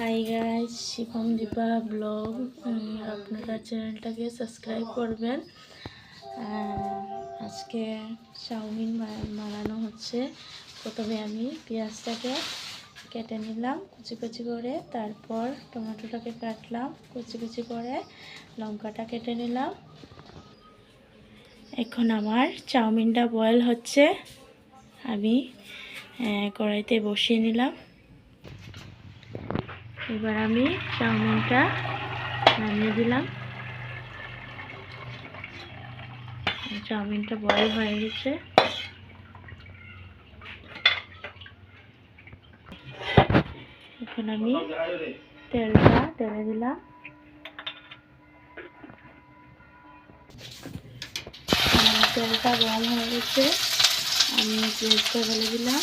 Hi guys Shivam Dipa vlog আপনারা চ্যানেলটাকে subscribe করবেন। আজকে চাউমিন বানানো হচ্ছে। প্রথমে আমি পেঁয়াজটাকে কেটে নিলাম কুচি কুচি করে। তারপর টমেটোটাকে কাটলাম, কুচি কুচি করে লঙ্কাটা কেটে নিলাম। এখন আমার চাউমিনটা বয়েল হচ্ছে। আমি কড়াইতে বসিয়ে নিলাম। এবার আমি চাউমিনটা নামিয়ে দিলাম। চাউমিনটা বয়েল হয়ে গেছে। এখন আমি তেলটা ঢেলে দিলাম। তেলটা গরম হয়ে গেছে। আমি পেঁয়াজটা ঢেলে দিলাম।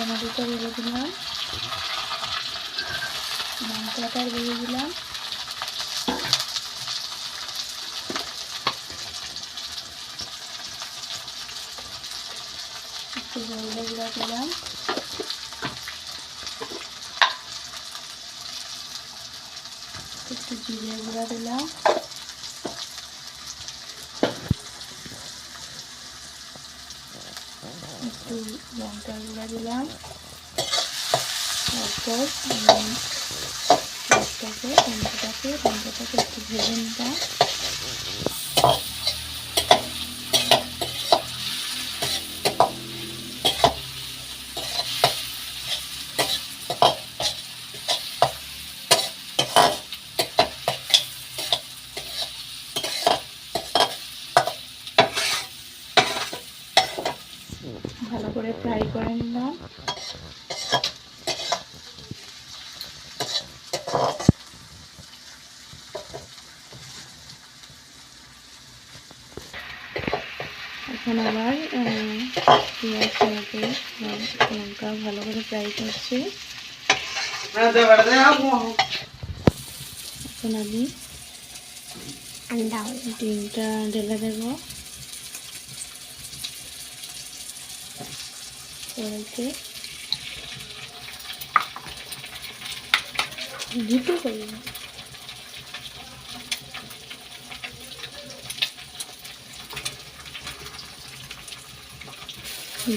টমেটোটা ঢেলে দিলাম। লঙ্কাটা দিয়ে দিলাম। একটু হলদে গুঁড়া দিলাম। একটু জিরে গুঁড়া দিলাম। একটু লঙ্কা গুঁড়া দিলাম। তারপর আমি লঙ্কাটাকে লঙ্কাটাকে একটু ভেজে নিলাম ভালো করে ফ্রাই করে নিলাম। এখন আবার পেঁয়াজ টমেটো লঙ্কা ভালো করে ফ্রাই করছি। এখন আমি ডিমটা ঢেলে দেবো। কড়াইতে দুটো করব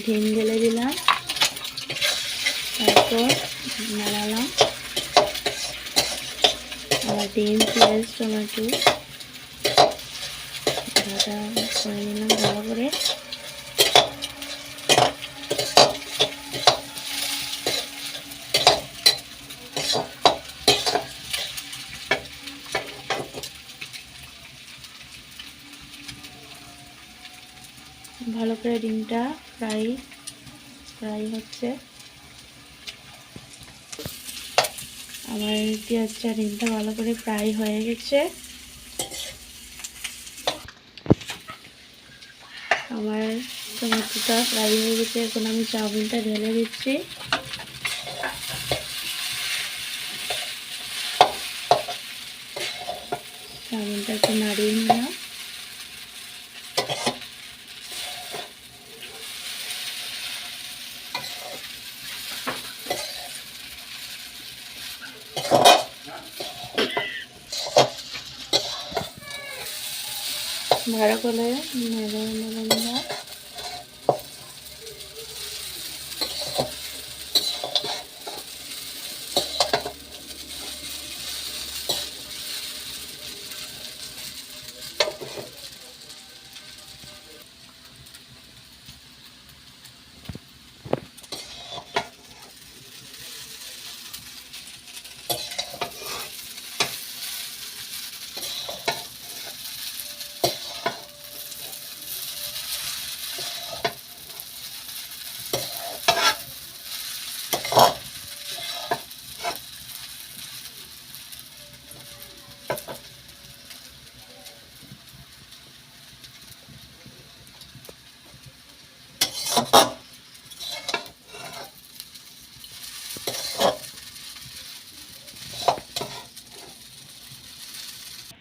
ডিম ঢেলে দিলাম। তারপর নাড়ালাম। আবার ডিম পেঁয়াজ টমেটো। ভালো করে। ভালো করে ডিমটা ফ্রাই ফ্রাই হচ্ছে। আমার পেঁয়াজটা, ডিমটা ভালো করে ফ্রাই হয়ে গেছে। আমার টমেটোটা ফ্রাই হয়ে গেছে। এখন আমি চাউমিনটা ঢেলে দিচ্ছি। চাউমিনটা একটু নাড়িয়ে নিলাম। ভালো করে নেড়ে নিলাম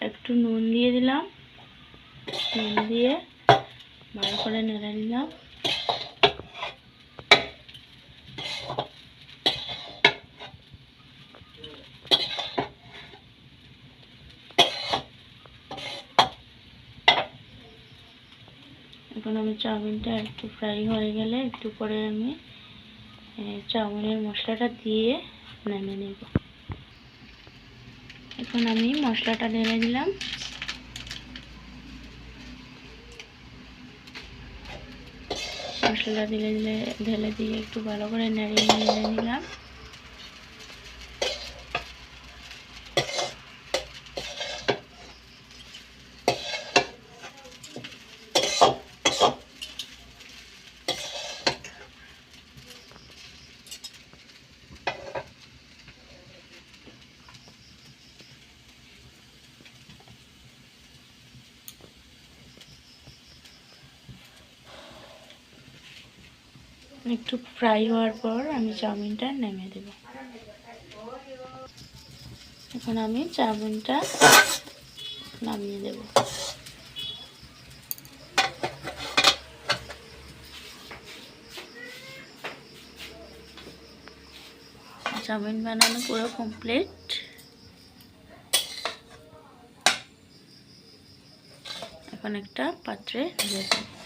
একটু নুন দিয়ে দিলাম। নুন দিয়ে ভালো করে নেড়ে নিলাম। এখন আমি চাউমিনটা একটু ফ্রাই হয়ে গেলে একটু পরে আমি চাউমিনের মশলাটা দিয়ে নেমে নেব। এখন আমি মশলাটা ঢেলে দিলাম মশলাটা দিলে দিলে, ঢেলে দিয়ে একটু ভালো করে নেড়ে নেড়ে নিলাম। একটু ফ্রাই হওয়ার পর আমি চাউমিনটা নেমে দেব। এখন আমি চাউমিনটা নামিয়ে দেব। চাউমিন বানানো পুরো কমপ্লিট এখন একটা পাত্রে ঢেলে দেব।